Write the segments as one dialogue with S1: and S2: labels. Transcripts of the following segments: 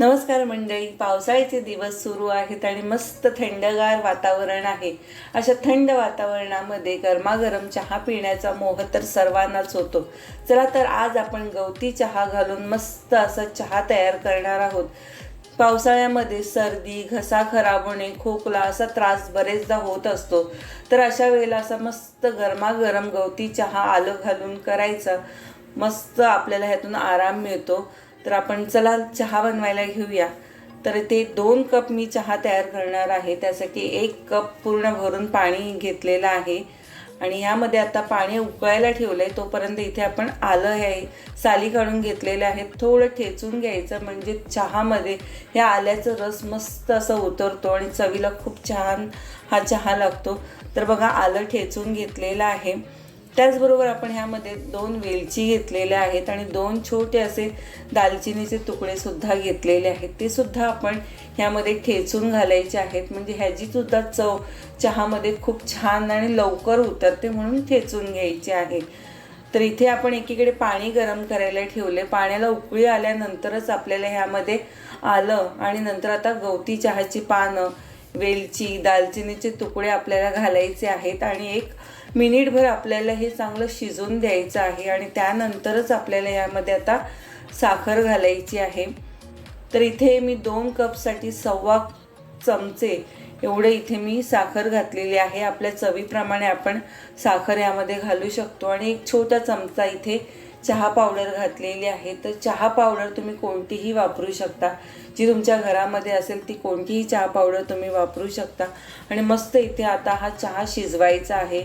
S1: नमस्कार मंडळी पावसाळ्याचे दिवस सुरू आहेत आणि मस्त थंडगार वातावरण आहे. अशा थंड वातावरणामध्ये गरमागरम चहा पिण्याचा मोह तर सर्वांनाच होतो. चला तर आज आपण गवती चहा घालून मस्त असा चहा तयार करणार आहोत. पावसाळ्यामध्ये सर्दी घसा खराब होणे खोकला असा त्रास बरेचदा होत असतो. तर अशा वेळेला असा मस्त गरमागरम गवती चहा आलं घालून करायचा. मस्त आपल्याला ह्यातून आराम मिळतो. तर आपण चला चहा बनवायला घेऊया. तर ते दोन कप मी चहा तयार करणार आहे. त्यासाठी एक कप पूर्ण भरून पाणी घेतलेलं आहे. आणि ह्यामध्ये आता पाणी उकळायला ठेवलं आहे तोपर्यंत इथे आपण आलं हे साली काढून घेतलेलं आहे थोडं ठेचून घ्यायचं. म्हणजे चहामध्ये ह्या आल्याचं रस मस्त असं उतरतो आणि चवीला खूप छान हा चहा लागतो. तर बघा आलं ठेचून घेतलेलं आहे. त्याचबरोबर आपण ह्यामध्ये दोन वेलची घेतलेल्या आहेत आणि दोन छोटे असे दालचिनीचे तुकडे सुद्धा घेतलेले आहेत. ते सुद्धा आपण ह्यामध्ये ठेचून घालायचे आहेत. म्हणजे ह्याची सुद्धा चव चहामध्ये खूप छान आणि लवकर उतरते म्हणून ठेचून घ्यायचे आहे. तर इथे आपण एकीकडे पाणी गरम करायला ठेवले. पाण्याला उकळी आल्यानंतरच आपल्याला ह्यामध्ये आलं आणि नंतर आता गवती चहाची पानं वेलची दालचिनीचे तुकडे आपल्याला घालायचे आहेत. आणि एक मिनिटभर आपल्याला हे चांगलं शिजवून द्यायचं आहे आणि त्यानंतरच आपल्याला यामध्ये आता साखर घालायची आहे. तर इथे मी दोन कपसाठी सव्वा चमचे एवढे इथे मी साखर घातलेली आहे. आपल्या चवीप्रमाणे आपण साखर यामध्ये घालू शकतो. आणि एक छोटा चमचा इथे चहा पावडर घातलेली आहे. तर चहा पावडर तुम्ही कोणतीही वापरू शकता. जी तुमच्या घरामध्ये असेल ती कोणतीही चहा पावडर तुम्ही वापरू शकता. आणि मस्त इथे आता हा चहा शिजवायचा आहे.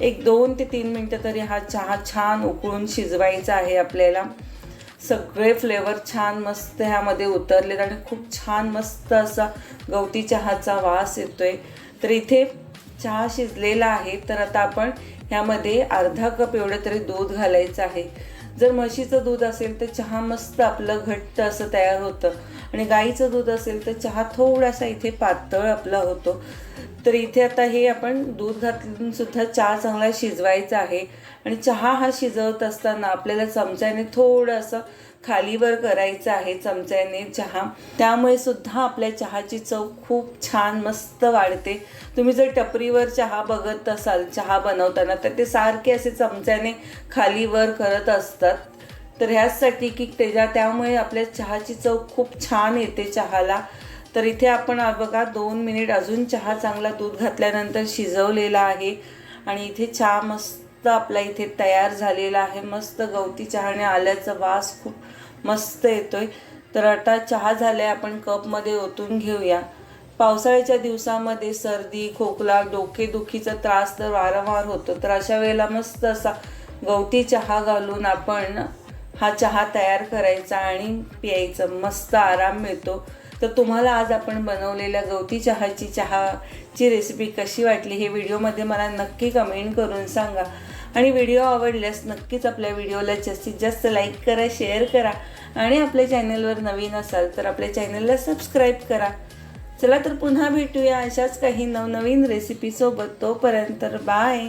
S1: एक दोन ते तीन मिनटं तरी हा चहा छान उकळून शिजवायचा आहे आपल्याला. सगळे फ्लेवर छान मस्त ह्यामध्ये उतरलेत आणि खूप छान मस्त असा गवती चहाचा वास येतोय. तर इथे चहा शिजलेला आहे. तर आता आपण ह्यामध्ये अर्धा कप एवढं तरी दूध घालायचं आहे. जर म्हशीचं दूध असेल तर चहा मस्त आपलं घट्ट असं तयार होतं. आणि गाईचं दूध असेल तर चहा थोडासा इथे पातळ आपला होतो. तर इथे आता हे आपण दूध घातून सुद्धा चहा चांगला शिजवायचा आहे. आणि चहा हा शिजवत असताना आपल्याला चमच्याने थोडंसं खालीवर करायचं आहे चमच्याने चहा. त्यामुळे सुद्धा आपल्या चहाची चव खूप छान मस्त वाढते. तुम्ही जर टपरीवर चहा बघत असाल चहा बनवताना तर ते सारखे असे चमच्याने खालीवर करत असतात. तर ह्याचसाठी की त्याच्या त्यामुळे आपल्या चहाची चव खूप छान येते चहाला. तर इथे आपण बघा दोन मिनिट अजून चहा चांगला दूध घातल्यानंतर शिजवलेला आहे. आणि इथे चहा मस्त आपला इथे तयार झालेला आहे. मस्त गवती चहाने आल्याचा वास खूप मस्त येतोय. तर आता चहा झालाय आपण कपमध्ये ओतून घेऊया. पावसाळ्याच्या दिवसामध्ये सर्दी खोकला डोकेदुखीचा त्रास तर वारंवार होतो. तर अशा वेळेला मस्त असा गवती चहा घालून आपण हा चहा तयार करायचा आणि प्यायचं. मस्त आराम मिळतो. तर तुम्हाला आज आपण बनवलेल्या गवती चहाची चहाची रेसिपी कशी वाटली हे व्हिडिओमध्ये मला नक्की कमेंट करून सांगा. आणि व्हिडिओ आवडल्यास नक्कीच आपल्या व्हिडिओला जास्तीत जास्त लाईक करा शेअर करा आणि आपल्या चॅनलवर नवीन असाल तर आपल्या चॅनलला सबस्क्राईब करा. चला तर पुन्हा भेटूया अशाच काही नवनवीन रेसिपीसोबत तोपर्यंत बाय